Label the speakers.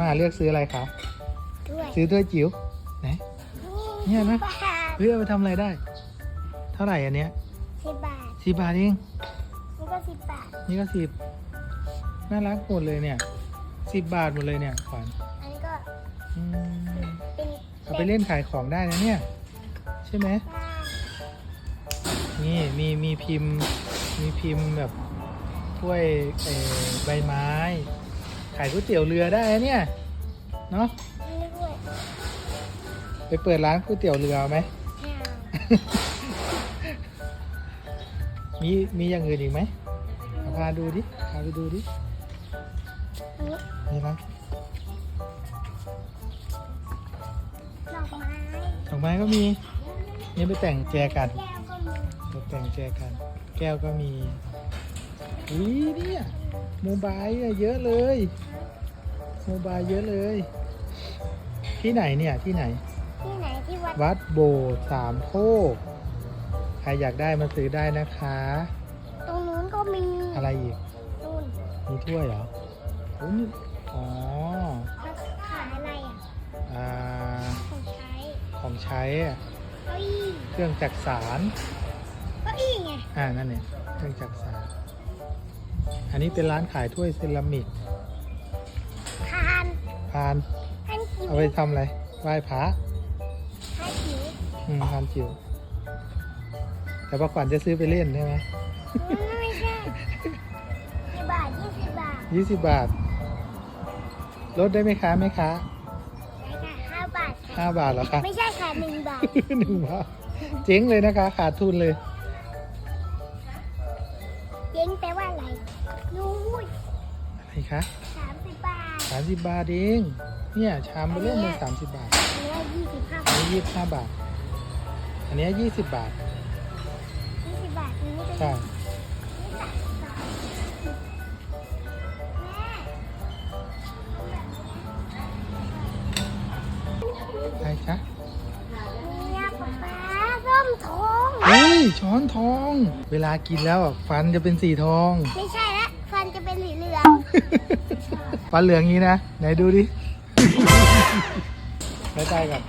Speaker 1: มาเลือกซื้ออะไรคะ
Speaker 2: ด้วย
Speaker 1: ซื้อถ้วยจิ๋วไหนเนี่ยนะ
Speaker 2: บาท
Speaker 1: เฮ้ยเอาไปทำอะไรได้ เท่าไหร่อันเนี้ย
Speaker 2: สิบบาท
Speaker 1: สิบบาทเอง
Speaker 2: นี่ก็สิบบาท
Speaker 1: นี่ก็สิบน่ารักหมดเลยเนี่ยสิบบาทหมดเลยเนี่ยขวัญ
Speaker 2: อันนี้ก็
Speaker 1: อืม
Speaker 2: เป็น
Speaker 1: เอาไปเล่นขายของได้นะเนี่ย ใช่ไหม
Speaker 2: ได้
Speaker 1: นี่มีมีพิมพ์มีพิมพ์แบบถ้วยเอ่อใบไม้ ขายก๋วยเตี๋ยวเรือได้นะเนี่ย เนาะ
Speaker 2: นี่ด้วย
Speaker 1: ไปเปิดร้านก๋วยเตี๋ยวเรือเอาไหม
Speaker 2: ไม่เอา
Speaker 1: มีมีอย่างอื่นอีกไหมเอาพาดูดิพาไปดูดิ
Speaker 2: อันนี้
Speaker 1: นี่นะ
Speaker 2: ดอกไม้
Speaker 1: ดอกไม้ก็มี นี่ไปแต่งแจกัน
Speaker 2: แก้วก็มี
Speaker 1: ตกแต่งแจกัน แก้วก็มี อุ้ยเนี่ยโมบายอะเยอะเลยโมบายเยอะเลย ที่ไหนเนี่ยที่ไหน
Speaker 2: ที่ไหนที่วัด
Speaker 1: วัดโบสถ์สามโคกใครอยากได้มาซื้อได้นะคะ
Speaker 2: ตรงนู้นก็มี
Speaker 1: อะไรอีก
Speaker 2: นู่น
Speaker 1: มีถ้วยเหรอโอ้นี่อ๋อ
Speaker 2: เขาขายอะไรอะ
Speaker 1: อ่า
Speaker 2: ของใช้
Speaker 1: ของใช้อะ
Speaker 2: เก้าอี้
Speaker 1: เครื่องจักสาร
Speaker 2: เก้าอี้ไง
Speaker 1: อ่านั่นเนี่ยเครื่องจักสาร อันนี้เป็นร้านขายถ้วยเซรามิก
Speaker 2: ทาน
Speaker 1: พาน
Speaker 2: ท่านกิน
Speaker 1: เอาไปทำอะไรไหว้พระ
Speaker 2: ให้ผิว
Speaker 1: อืมพานจิ๋วแต่ป้าขวัญจะซื้อไปเล่นใช่ไหม
Speaker 2: ไม่ใช่กี่บาทยี่สิบบาท
Speaker 1: ยี่สิบบาท ลดได้ไหมคะแม่ค้า
Speaker 2: ได้ค่ะห้าบาทค่ะ
Speaker 1: ห้าบาทเหรอคะ
Speaker 2: ไม่ใช่ค่ะหนึ่งบาท
Speaker 1: หนึ่งบาทเจ๊งเลยนะคะ ขาดทุนเลย รคะ
Speaker 2: สามสิบบาท
Speaker 1: สามสิบบาทเอง เนี่ยชามไปเล่นเลยสามสิบบาท
Speaker 2: อันนี้ยี่สิบห้า
Speaker 1: อัน
Speaker 2: บาท
Speaker 1: นี้ยี่สิบห้าบาท อันนี้ยี่สิบบาท
Speaker 2: ยี่สิบบาทอันนี้เป็น
Speaker 1: ใช่
Speaker 2: นี่สามสิบบาทแม่
Speaker 1: ใช่คะ
Speaker 2: เนี่ยป๊าป๊าส้มทอง
Speaker 1: เฮ้ยช้อนทอง เวลากินแล้วอะฟันจะเป็นสีทอง
Speaker 2: ไม่ใช่ละฟัน จะเป็นสีเหลือง
Speaker 1: ฟันเหลืองงี้นะ ไหนดูดิไม่ได้ก่อน